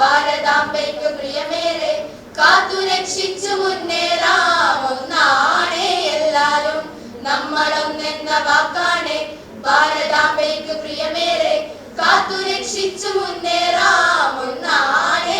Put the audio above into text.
ഭാരതാംബയ്ക്ക് പ്രിയമേറെ കാത്തു രക്ഷിച്ചു മുന്നേറാം ഒന്നാണേ എല്ലാരും. നമ്മളൊന്നെന്ന വാക്കാണ് ഭാരതാംബയ്ക്ക് പ്രിയമേറെ കാത്തു രക്ഷിച്ചു മുന്നേറാം ഒന്നാണേ